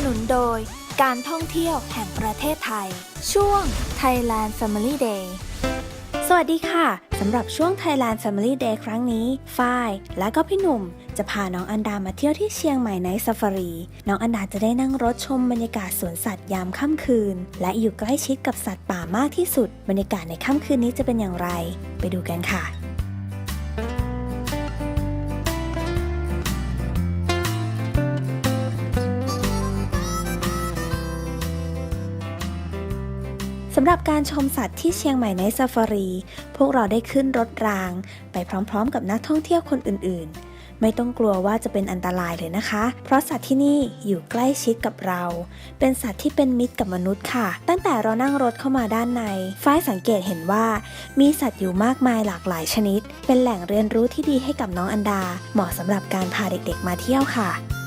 นับสนุนโดย การท่องเที่ยวแห่งประเทศไทย ช่วง Thailand Family Day สวัสดีค่ะ สำหรับช่วง Thailand Family Day ครั้งนี้ ฝ้ายและก็พี่หนุ่ม จะพาน้องอันดามาเที่ยวที่เชียงใหม่ในซ a ฟารี น้องอันดาจะได้นั่งรถชมบรรยากาศสวนสัตว์ยามค่ำคืน และอยู่ใกล้ชิดกับสัตว์ป่ามากที่สุด บรรยากาศในค่ำคืนนี้จะเป็นอย่างไร ไปดูกันค่ะำหรับการชมสัตว์ที่เชียงใหม่ในซ a ฟารี พวกเราได้ขึ้นรถราง ไปพร้อมๆ กับนักท่องเที่ยวคนอื่นๆ ไม่ต้องกลัวว่าจะเป็นอันตรายเลยนะคะ เพราะสัตว์ที่นี่อยู่ใกล้ชิดกับเรา เป็นสัตว์ที่เป็นมิตรกับมนุษย์ค่ะ ตั้งแต่เรานั่งรถเข้ามาด้านใน ฝ้ายสังเกตเห็นว่า มีสัตว์อยู่มากมายหลากหลายชนิด เป็นแหล่งเรียนรู้ที่ดีให้กับน้องอันดา เหมาะสำหรับการพาเด็กๆ มาเที่ยวค่ะ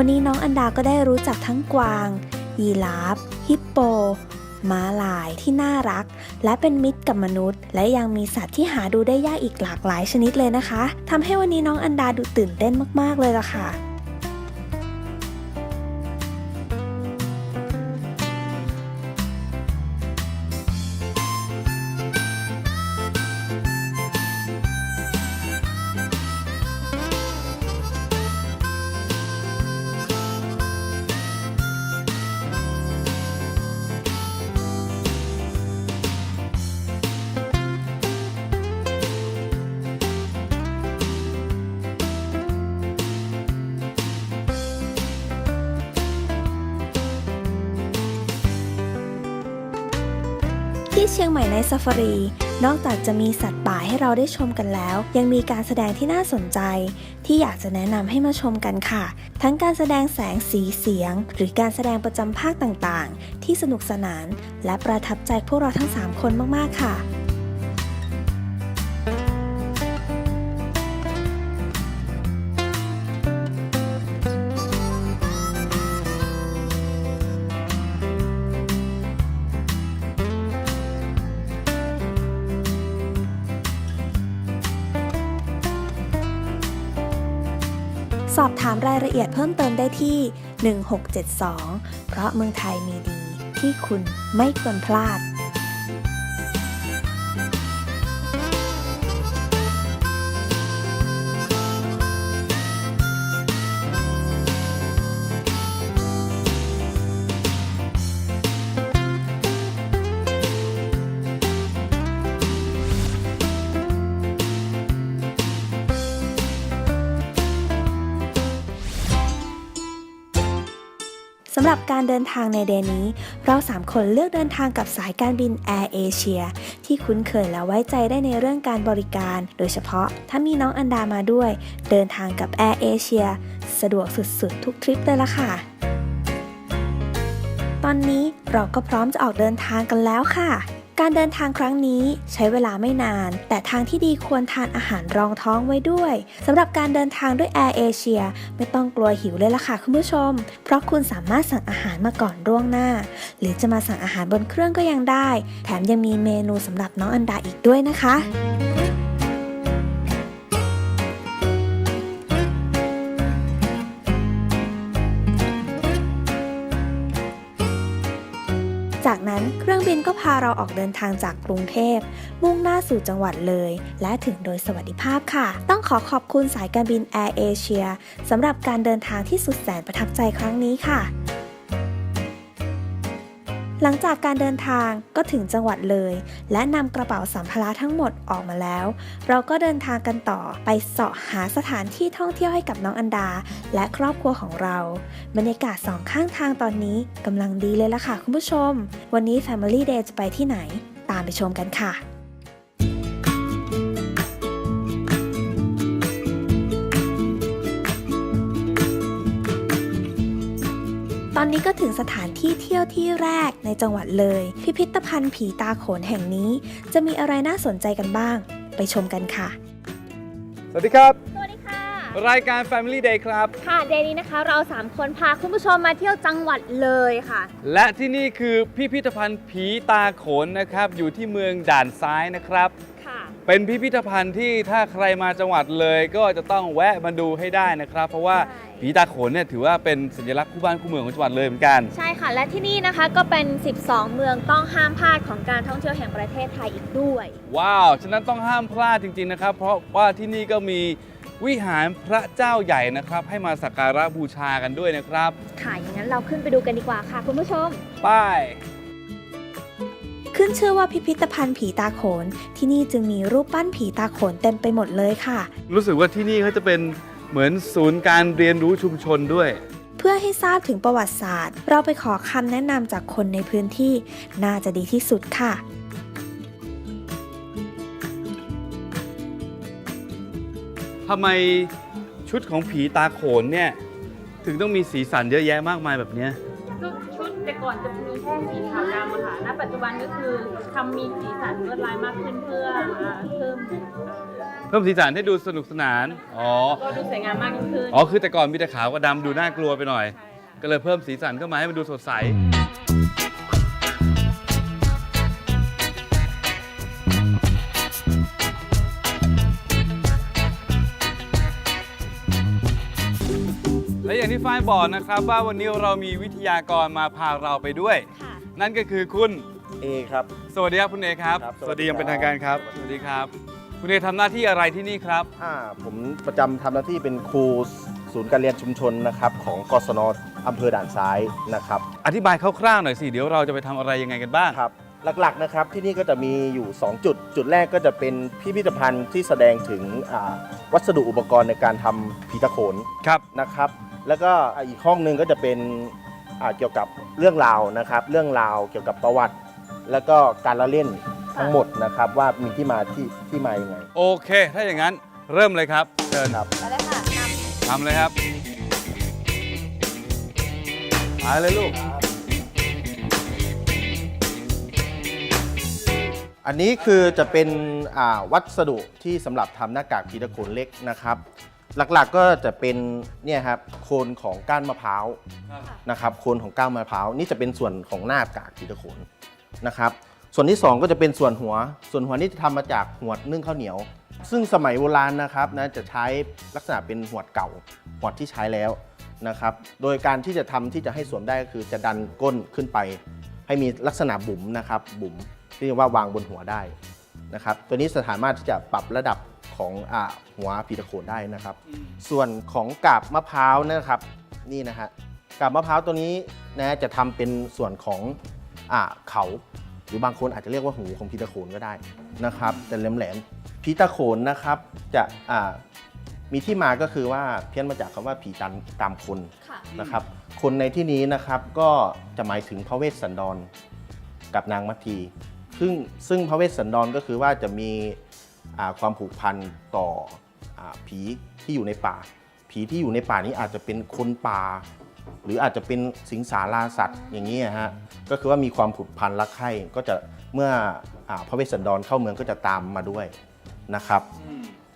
วันนี้น้องอันดาก็ได้รู้จักทั้งกวาง ยีราฟ ฮิปโป ม้าลายที่น่ารัก และเป็นมิตรกับมนุษย์ และยังมีสัตว์ที่หาดูได้ยากอีกหลากหลายชนิดเลยนะคะทำให้วันนี้น้องอันดาดูตื่นเต้นมากๆเลยล่ะค่ะ ที่เชียงใหม่ในซาฟารี นอกจากจะมีสัตว์ป่าให้เราได้ชมกันแล้ว ยังมีการแสดงที่น่าสนใจ ที่อยากจะแนะนำให้มาชมกันค่ะ ทั้งการแสดงแสงสีเสียง หรือการแสดงประจำภาคต่างๆ ที่สนุกสนาน และประทับใจพวกเราทั้ง 3 คนมากๆค่ะ ถามรายละเอียดเพิ่มเติมได้ที่ 1672 เพราะเมืองไทยมีดีที่คุณไม่ควรพลาด หรับการเดินทางในเดือนี้ เรา 3 คนเลือกเดินทางกับสายการบิน Air Asia ที่คุ้นเคยและไว้ใจได้ในเรื่องการบริการ โดยเฉพาะถ้ามีน้องอันดามาด้วย เดินทางกับ Air Asia สะดวกสุดๆ ทุกทริปเลยล่ะค่ะ ตอนนี้เราก็พร้อมจะออกเดินทางกันแล้วค่ะ การเดินทางครั้งนี้ใช้เวลาไม่นาน แต่ทางที่ดีควรทานอาหารรองท้องไว้ด้วยสำหรับการเดินทางด้วยแอร์เอเชียไม่ต้องกลัวหิวเลยล่ะค่ะคุณผู้ชม เพราะคุณสามารถสั่งอาหารมาก่อนล่วงหน้า หรือจะมาสั่งอาหารบนเครื่องก็ยังได้ แถมยังมีเมนูสำหรับน้องอันดาอีกด้วยนะคะ รื่องบินก็พาเราออกเดินทางจากกรุงเทพ มุ่งหน้าสู่จังหวัดเลย และถึงโดยสวัสดิภาพค่ะ ต้องขอขอบคุณสายการบิน Air Asia สำหรับการเดินทางที่สุดแสนประทับใจครั้งนี้ค่ะ หลังจากการเดินทางก็ถึงจังหวัดเลย และนำกระเป๋าสัมภาระทั้งหมดออกมาแล้ว เราก็เดินทางกันต่อไปเสาะหาสถานที่ท่องเที่ยวให้กับน้องอันดา และครอบครัวของเรา บรรยากาศสองข้างทางตอนนี้กำลังดีเลยล่ะค่ะคุณผู้ชม วันนี้ Family Day จะไปที่ไหน ตามไปชมกันค่ะ ตอนนี้ก็ถึงสถานที่เที่ยวที่แรกในจังหวัดเลย พิพิธภัณฑ์ผีตาโขนแห่งนี้ จะมีอะไรน่าสนใจกันบ้าง ไปชมกันค่ะ สวัสดีครับ สวัสดีค่ะ รายการ Family Day ครับ ค่ะเดย์นี้นะคะเรา 3 คนพาคุณผู้ชมมาเที่ยวจังหวัดเลยค่ะ และที่นี่คือพิพิธภัณฑ์ผีตาโขนนะครับ อยู่ที่เมืองด่านซ้ายนะครับค่ะ เป็นพิพิธภัณฑ์ที่ถ้าใครมาจังหวัดเลย ก็จะต้องแวะมาดูให้ได้นะครับ เพราะว่าใช่ ผีตาโขนเนี่ยถือว่าเป็นสัญลักษณ์คู่บ้านคู่เมืองของจังหวัดเลยเหมือนกัน ใช่ค่ะ และที่นี่นะคะก็เป็น 12 เมืองต้องห้ามพลาดของการท่องเที่ยวแห่งประเทศไทยอีกด้วย ว้าว ฉะนั้นต้องห้ามพลาดจริง ๆ นะครับ เพราะว่าที่นี่ก็มีวิหารพระเจ้าใหญ่นะครับ ให้มาสักการะบูชากันด้วยนะครับ ค่ะ อย่างนั้นเราขึ้นไปดูกันดีกว่าค่ะ คุณผู้ชมป้าย ขึ้นชื่อว่าพิพิธภัณฑ์ผีตาโขน ที่นี่จึงมีรูปปั้นผีตาโขนเต็มไปหมดเลยค่ะ รู้สึกว่าที่นี่เขาจะเป็นเหมือนศูนย์การเรียนรู้ชุมชนด้วย เพื่อให้ทราบถึงประวัติศาสตร์ เราไปขอคำแนะนำจากคนในพื้นที่ น่าจะดีที่สุดค่ะ ทำไมชุดของผีตาโขนเนี่ย ถึงต้องมีสีสันเยอะแยะมากมายแบบเนี้ย ก็ชุด แต่ก่อนจะมีแค่สีขาวดำอะค่ะ ณ ปัจจุบันก็คือทำมีสีสันลวดลายมากขึ้นเพื่ออ่าเพิ่มเพิ่มสีสันให้ดูสนุกสนาน อ๋อ ก็ดูสวยงามมากยิ่งขึ้นอ๋อ คือแต่ก่อนมีแต่ขาวกับดำดูน่ากลัวไปหน่อย ใช่ค่ะ ก็เลยเพิ่มสีสันเข้ามาให้มันดูสดใส บอกนะครับว่าวันนี้เรามีวิทยากรมาพาเราไปด้วย ค่ะ นั่นก็คือคุณ เอครับ สวัสดีครับคุณเอครับ ครับสสวัวัสสดีดีอยังเป็นครับทางการครับ สวัสดีครับ คุณเอทำหน้าที่อะไรที่นี่ครับ อ่าผมประจำทำหน้าที่เป็นครูศูนย์การเรียนชุมชนนะครับของกศนอำเภอด่านซ้ายนะครับอธิบายคร่าวๆหน่อยสิ เดี๋ยวเราจะไปทำอะไรยังไงกันบ้าง ครับหลักๆนะครับที่นี่ก็จะมีอยู่ 2 จุด จุดแรกก็จะเป็นพิพิธภัณฑ์ที่แสดงถึงอ่าวัสดุอุปกรณ์ในการทำผีตะโขนครับ นะครับ แล้วก็อีกห้องหนึ่งก็จะเป็นอ่าเกี่ยวกับเรื่องราวนะครับ เรื่องราวเกี่ยวกับประวัติ แล้วก็การละเล่นทั้งหมดนะครับว่ามีที่มาที่ที่มายังไง โอเค ถ้าอย่างนั้นเริ่มเลยครับเชิญครับไปเลยค่ะนำทำเลยครับมาเลยลูก อันนี้คือจะเป็นอ่าวัสดุที่สำหรับทำหน้ากากผีตะโขนเล็กนะครับ หลักๆก็จะเป็นเนี่ยครับโคนของก้านมะพร้าวนะครับโคนของก้านมะพร้าวนี่จะเป็นส่วนของหน้ากากผีตะโขนนะครับ ส่วนที่ 2 ก็จะเป็นส่วนหัว ส่วนหัวนี่จะทำมาจากหวดนึ่งข้าวเหนียว ซึ่งสมัยโบราณนะครับนะจะใช้ลักษณะเป็นหวดเก่าหวดที่ใช้แล้วนะครับ โดยการที่จะทำที่จะให้สวมได้ก็คือจะดันก้นขึ้นไป ให้มีลักษณะบุ๋มนะครับบุ๋มที่เรียกว่าวางบนหัวได้นะครับ ตัวนี้สามารถที่จะปรับระดับ ของอาหัวผีตะโขนได้นะครับ ส่วนของกาบมะพร้าวนะครับนี่นะฮะกาบมะพร้าวตัวนี้นะจะทำเป็นส่วนของอาเขาหรือบางคนอาจจะเรียกว่าหูของผีตะโขนก็ได้นะครับ แต่แหลมๆผีตะโขนนะครับจะอ่ามีที่มาก็คือว่าเพี้ยนมาจากคำว่าผีตามตามคนค่ะนะครับ คนในที่นี้นะครับก็จะหมายถึงพระเวสสันดรกับนางมัททีซึ่งซึ่งพระเวสสันดรก็คือว่าจะมีอ่า ความผูกพันต่ออาผีที่อยู่ในป่า ผีที่อยู่ในป่านี้อาจจะเป็นคนป่า หรืออาจจะเป็นสิงสาราสัตว์อย่างนี้ฮะก็คือว่ามีความผูกพันรักใคร่ก็จะเมื่ออาพระเวสสันดรเข้าเมืองก็จะตามมาด้วยนะครับ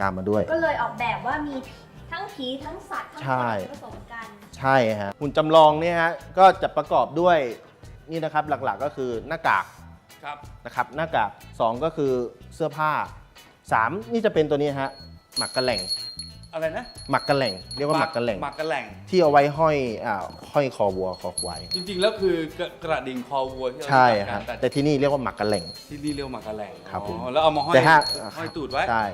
ตามมาด้วย ก็เลยออกแบบว่ามีทั้งผีทั้งสัตว์ทั้งใช่คนผสมกันใช่ฮะหุ่นจำลองเนี่ยฮะก็จะประกอบด้วยนี่นะครับหลักๆก็คือหน้ากากครับนะครับหน้ากากสองก็คือเสื้อผ้า สามนี่จะเป็นตัวนี้ฮะหมักกระแหล่งอะไรนะหมักกระแหล่ง เรียกว่าหมักกระแหล่ง หมักกระแหล่ง ที่เอาไว้ห้อยอ่าห้อยคอวัวคอควายจริง ๆ แล้วคือกระกระดิ่งคอวัวที่เราใช่รู้จักฮะกันแต่แต่ที่นี่เรียกว่าหมักกระแหล่ง ที่นี่เรียกว่าหมักกระแหล่งครับผม อ๋อแล้วเอามาห้อยแต่ถ้าห้อยตูดไว้ ใช่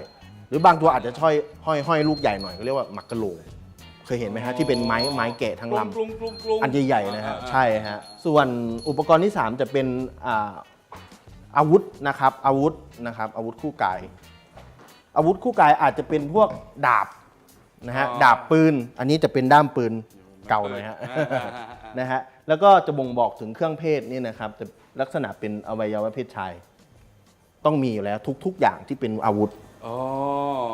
หรือบางตัวอาจจะห้อยห้อยห้อยลูกใหญ่หน่อยก็เรียกว่าหมักกระโหลกเคยเห็นไหมฮะที่เป็นไม้ไม้แกะทั้งลำ กลุ้มกลุ้มกลุ้มอันใหญ่ๆนะฮะอ่าๆใช่ฮะส่วนอุปกรณ์ที่ 3 จะเป็นอ่าอาวุธนะครับอาวุธนะครับอาวุธคู่กาย อาวุธคู่กายอาจจะเป็นพวกดาบนะฮะดาบปืน อันนี้จะเป็นด้ามปืนเก่าหน่อยฮะอ่าๆๆนะฮะแล้วก็จะบ่งบอกถึงเครื่องเพศนี่นะครับจะลักษณะเป็นอวัยวะเพศชาย ต้องมีอยู่แล้วทุกๆ อย่างที่เป็นอาวุธอ๋อ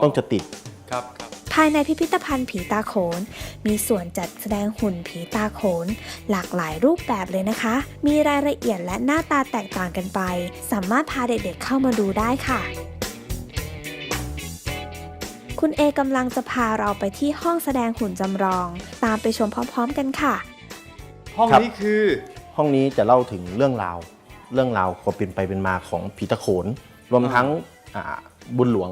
ต้องจะติด ครับครับ ภายในพิพิธภัณฑ์ผีตาโขน มีส่วนจัดแสดงหุ่นผีตาโขน หลากหลายรูปแบบเลยนะคะ มีรายละเอียดและหน้าตาแตกต่างกันไป สามารถพาเด็กๆเข้ามาดูได้ค่ะ คุณเอกำลังจะพาเราไปที่ห้องแสดงหุ่นจำลอง ตามไปชมพร้อม ๆ กันค่ะ ห้องครับ นี้คือ ห้องนี้จะเล่าถึงเรื่องราว เรื่องราวความเป็นไปเป็นมาของผีตะโขน รวมทั้งอ่าบุญหลวง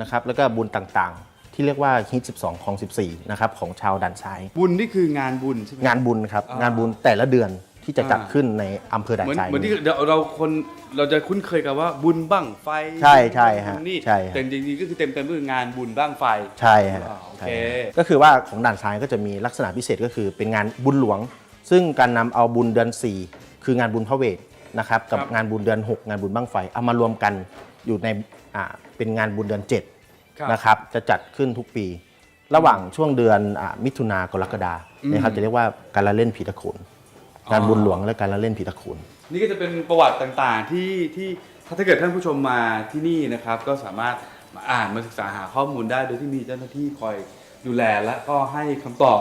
นะครับ แล้วก็บุญต่างๆ ที่เรียกว่าฮิต12ของ 14 นะครับ ของชาวด่านซ้าย บุญนี่คืองานบุญใช่ไหม งานบุญครับ อ่างานบุญแต่ละเดือน ที่จะจัดอ่าขึ้นในอำเภอด่านเหมือนซ้ายเหมือนที่นี้ เดี๋ยวเราคนเราจะคุ้นเคยกับว่าบุญบั้งไฟใช่ใช่ฮะบุญนี่ใช่ฮะ แต่จริงๆก็คือเต็มเต็มๆก็คืองานบุญบั้งไฟ ใช่ฮะอ่าโอเค ใช่ฮะก็คือว่าของด่านซ้ายก็จะมีลักษณะพิเศษก็คือเป็นงานบุญหลวง ซึ่งการนำเอาบุญเดือน 4 คืองานบุญพระเวทนะครับกับครับ งานบุญเดือน 6 งานบุญบั้งไฟเอามารวมกันอยู่ในอ่าเป็นงานบุญเดือนครับ7นะครับจะจัดขึ้นทุกปี ระหว่างช่วงเดือนอามิถุนากรกฎาอืม นะครับจะเรียกว่าการละเล่นผีตะโขนอ๋อ งานบุญหลวงและการละเล่นผีตะโขน นี่ก็จะเป็นประวัติต่างๆที่ที่ถ้าเกิดท่านผู้ชมมาที่นี่นะครับ ก็สามารถมาอ่านมาศึกษาหาข้อมูลได้ โดยที่มีเจ้าหน้าที่คอยดูแลและก็ให้คำตอบ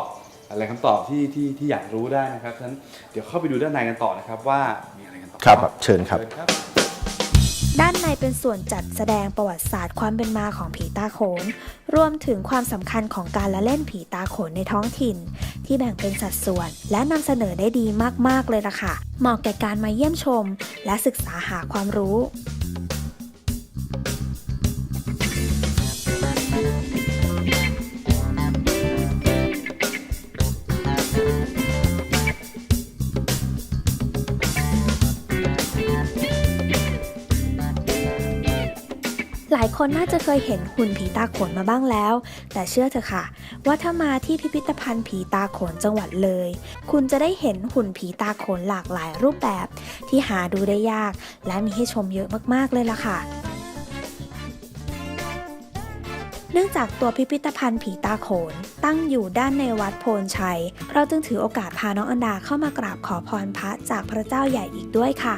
อะไรคำตอบที่ที่ที่อยากรู้ได้นะครับฉะนั้นเดี๋ยวเข้าไปดูด้านในกันต่อนะครับว่ามีอะไรกันต่อครับเชิญครับ เชิญครับ ด้านในเป็นส่วนจัดแสดงประวัติศาสตร์ความเป็นมาของผีตาโขน รวมถึงความสำคัญของการละเล่นผีตาโขนในท้องถิ่น ที่แบ่งเป็นสัดส่วน และนำเสนอได้ดีมากๆเลยล่ะค่ะ เหมาะแก่การมาเยี่ยมชม และศึกษาหาความรู้ หลายคนน่าจะเคยเห็นหุ่นผีตาโขนมาบ้างแล้ว แต่เชื่อเถอะค่ะ ว่าถ้ามาที่พิพิธภัณฑ์ผีตาโขนจังหวัดเลย คุณจะได้เห็นหุ่นผีตาโขนหลากหลายรูปแบบ ที่หาดูได้ยาก และมีให้ชมเยอะมากๆเลยล่ะค่ะเนื่องจากตัวพิพิธภัณฑ์ผีตาโขน ตั้งอยู่ด้านในวัดโพนชัย เราจึงถือโอกาสพาน้องอันดาเข้ามากราบขอพรพระจากพระเจ้าใหญ่อีกด้วยค่ะ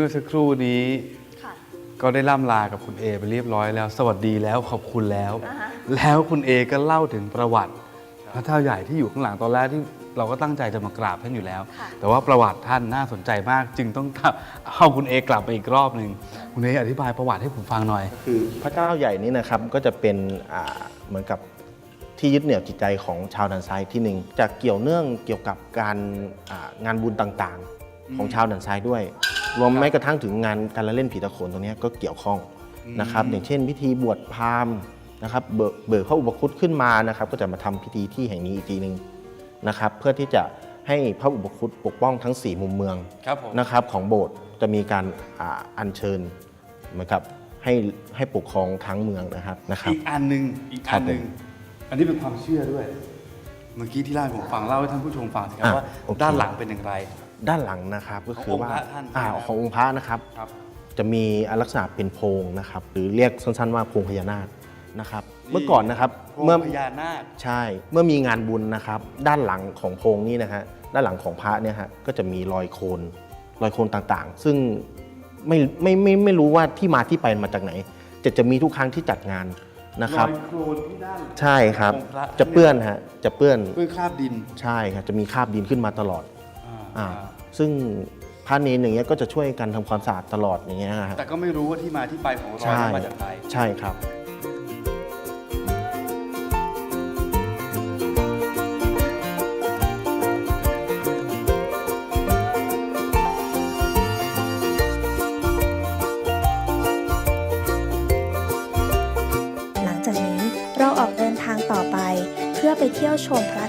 มื่อสักครู่นี้ค่ะก็ได้ล่ำลากับคุณเอไปเรียบร้อยแล้ว สวัสดีแล้วขอบคุณแล้วอ่าฮะแล้วคุณเอก็เล่าถึงประวัติ พระเจ้าใหญ่ที่อยู่ข้างหลังตอนแรกที่เราก็ตั้งใจจะมากราบท่านอยู่แล้วค่ะแต่ว่าประวัติท่านน่าสนใจมาก จึงต้องเอาคุณเอกลับไปอีกรอบหนึ่งคุณเออธิบายประวัติให้ผมฟังหน่อย คือพระเจ้าใหญ่นี้นะครับก็จะเป็นอ่าเหมือนกับที่ยึดเหนี่ยวจิตใจของชาวดันไซด์ที่หนึ่งจะเกี่ยวเนื่องเกี่ยวกับการอ่างานบุญต่างๆ ของชาวดันไซด์ด้วย รวมแม้กระทั่งถึงงานการละเล่นผีตะโขนตรงเนี้ยก็เกี่ยวข้องนะครับ อย่างเช่น พิธีบวชพราหมณ์นะครับ เบิกเบิกพระอุปคุตขึ้นมานะครับ ก็จะมาทำพิธีที่แห่งนี้อีกทีหนึ่งนะครับ เพื่อที่จะให้พระอุปคุตปกป้องทั้ง 4 มุมเมืองครับผมนะครับของโบสถ์จะมีการอ่าอัญเชิญเหมือนกับให้ให้ปกครองทั้งเมืองนะครับนะครับ อีกอันหนึ่งอีกครัอับนหนึ่งผมอันนี้เป็นความเชื่อด้วย เมื่อกี้ที่เล่าให้ผมฟังเล่าให้ท่านผู้ชมฟังสิครับอะว่าโอเคด้านหลังเป็นอย่างไร ด้านหลังนะครับก็คือว่าขององค์พระท่านอ่าใช่ไหมขององค์พระนะครับ ครับ จะมีลักษณะเป็นโพรงนะครับหรือเรียกสั้นๆว่าโพรงพญานาคนะครับนี่เมื่อก่อนนะครับเมื่เมื่ออพญานาค ใช่เมื่อมีงานบุญนะครับ ด้านหลังของโพรงนี้นะฮะด้านหลังของพระเนี่ยฮะก็จะมีรอยโคนรอยโคนต่างๆ ซึ่งไม่ไม่ไม่ไม่รู้ว่าที่มาที่ไปมาจากไหนจะจะมีทุกครั้งที่จัดงานนะครับ อยโคลนที่ด้าน ใช่ครับองค์พระ จะเปื้อนฮะจะเปื้อนเปื้อนคราบดิน ใช่ครับจะมีคราบดินขึ้นมาตลอด อ่าอ่าซึ่งพระเนรอย่างเงี้ยก็จะช่วยกันทำความสะอาดตลอดอย่างเงี้ยฮะแต่ก็ไม่รู้ว่าที่มาที่ไปของรอยใช่นั้นมาจากใคร ใช่ครับ หลังจากนี้เราออกเดินทางต่อไป เพื่อไปเที่ยวชมพระ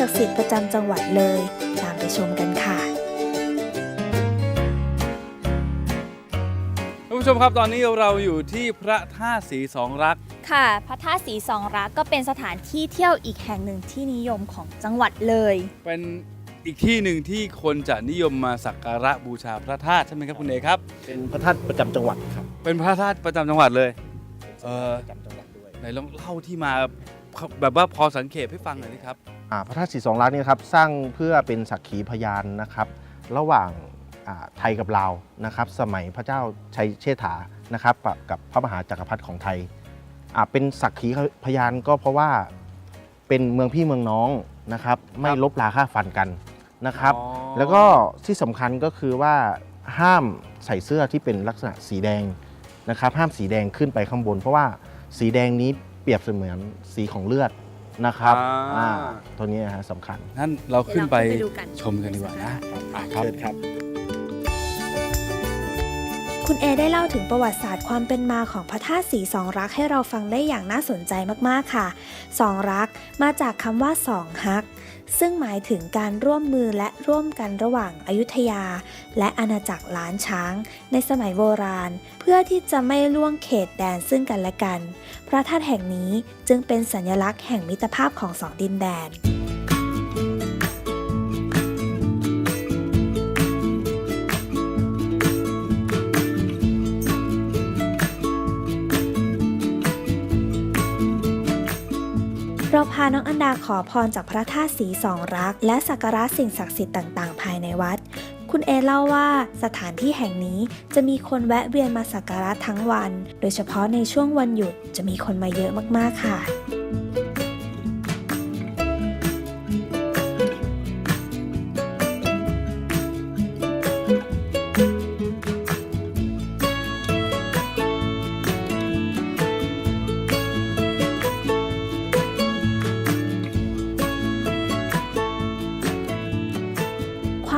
ศักดิ์สิทธิ์ประจำจังหวัดเลย ตามไปชมกันค่ะท่านผู้ชมครับตอนนี้เราอยู่ที่พระธาตุสีสองรัก ค่ะ พระธาตุสีสองรักก็เป็นสถานที่เที่ยวอีกแห่งหนึ่งที่นิยมของจังหวัดเลย เป็นอีกที่หนึ่งที่คนจะนิยมมาสักการะบูชาพระธาตุใช่ไหมครับคุณเอครับ เป็นพระธาตุประจำจังหวัดครับ เป็นพระธาตุประจำจังหวัดเลย เออ ประจำจังหวัดด้วย ไหนลองเล่าที่มา แบบว่าพอสังเกตให้ฟังหน่อยนะครับ อ่าพระธาตุสีสองล้านนี่ครับสร้างเพื่อเป็นสักขีพยานนะครับ ระหว่างอ่าไทยกับลาวนะครับ สมัยพระเจ้าชัยเชษฐานะครับกับกับพระมหาจักรพรรดิของไทยอ่าเป็นสักขีพยานก็เพราะว่าเป็นเมืองพี่เมืองน้องนะครับ ไม่ลบลาค่าฟันกันนะครับ อ๋อ แล้วก็ที่สำคัญก็คือว่าห้ามใส่เสื้อที่เป็นลักษณะสีแดงนะครับ ห้ามสีแดงขึ้นไปข้างบน เพราะว่าสีแดงนี้ เปรียบเสมือนสีของเลือดนะครับอ่า อ่าตัวนี้นะฮะสำคัญ นั่นเราขึ้นไปเดี๋ยวเราขึ้นไปดูกัน ชมกันดีกว่านะอะครับ เชิญครับ คุณเอได้เล่าถึงประวัติศาสตร์ความเป็นมาของพระธาตุสีสองรักให้เราฟังได้อย่างน่าสนใจมากๆค่ะ สองรักมาจากคำว่าสองฮัก ซึ่งหมายถึงการร่วมมือและร่วมกันระหว่างอายุทยา และอาณาจักรล้านช้าง ในสมัยโบราณ เพื่อที่จะไม่ล่วงเขตแดนซึ่งกันและกัน พระธาตุแห่งนี้จึงเป็นสัญลักษณ์แห่งมิตรภาพของสองดินแดน เราพาน้องอันดาขอพรจากพระธาตุสีสองรัก และสักการะสิ่งศักดิ์สิทธิ์ต่างๆ ภายในวัด คุณเอเล่าว่าสถานที่แห่งนี้จะมีคนแวะเวียนมาสักการะทั้งวัน โดยเฉพาะในช่วงวันหยุดจะมีคนมาเยอะมากๆค่ะ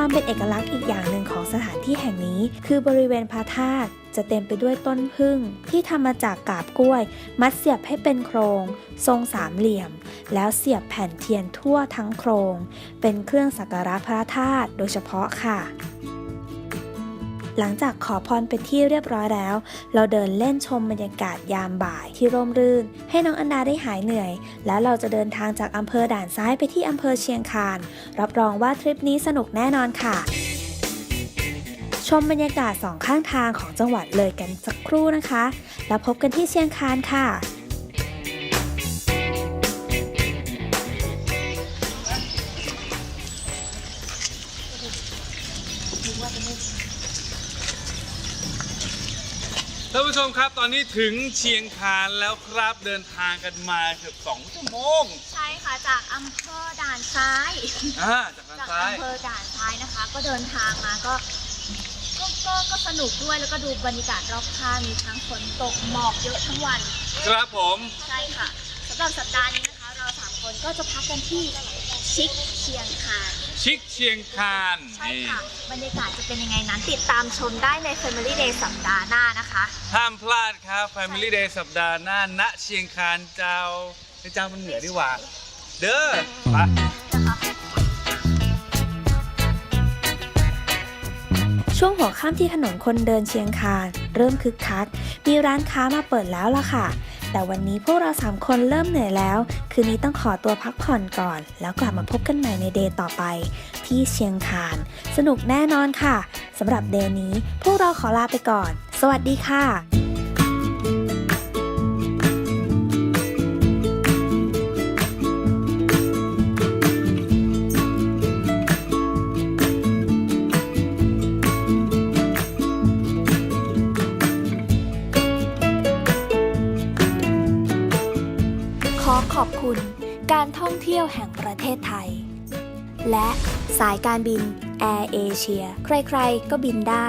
ความเป็นเอกลักษณ์อีกอย่างหนึ่งของสถานที่แห่งนี้ คือบริเวณพระธาตุจะเต็มไปด้วยต้นพึ่ง ที่ทำมาจากกาบกล้วย มัดเสียบให้เป็นโครง ทรงสามเหลี่ยม แล้วเสียบแผ่นเทียนทั่วทั้งโครง เป็นเครื่องสักการะพระธาตุโดยเฉพาะค่ะ หลังจากขอพรเป็นที่เรียบร้อยแล้ว เราเดินเล่นชมบรรยากาศยามบ่ายที่ร่มรื่น ให้น้องอันดาได้หายเหนื่อย แล้วเราจะเดินทางจากอำเภอด่านซ้ายไปที่อำเภอเชียงคาน รับรองว่าทริปนี้สนุกแน่นอนค่ะ ชมบรรยากาศสองข้างทางของจังหวัดเลยกันสักครู่นะคะ แล้วพบกันที่เชียงคานค่ะ ผู้ชมครับ ตอนนี้ถึงเชียงคานแล้วครับเดินทางกันมาเกือบสองชั่วโมงใช่ค่ะจากอำเภอด่านซ้ายอ่าจากทางจากซ้าย อำเภอด่านซ้ายนะคะ ก็เดินทางมาก็ก็ก็ก็สนุกด้วยแล้วก็ดูบรรยากาศรอบข้างมีทั้งฝนตกหมอกเยอะทั้งวัน ครับผม ใช่ค่ะสำหรับสัปดาห์นี้นะคะ เราสามคนก็จะพักกันที่ ชิคเชียงคานชิคเชียงคานใช่นี่ค่ะ บรรยากาศจะเป็นยังไงนั้นติดตามชมได้ใน Family Day สัปดาห์หน้านะคะ ห้ามพลาดครับ Family Day สัปดาห์หน้าณเชียงคานเจ้าเจ้ามันเหนือดีกว่า เด้อไปช่วงหัวค่ำที่ถนนคนเดินเชียงคานเริ่มคึกคัก มีร้านค้ามาเปิดแล้วล่ะค่ะ แต่วันนี้พวกเราสามคนเริ่มเหนื่อยแล้ว คืนนี้ต้องขอตัวพักผ่อนก่อน แล้วกลับมาพบกันใหม่ในเดย์ต่อไป ที่เชียงคาน สนุกแน่นอนค่ะสำหรับเดย์นี้ พวกเราขอลาไปก่อน สวัสดีค่ะ ขอบคุณการท่องเที่ยวแห่งประเทศไทย และสายการบินแอร์เอเชีย ใครๆ ก็บินได้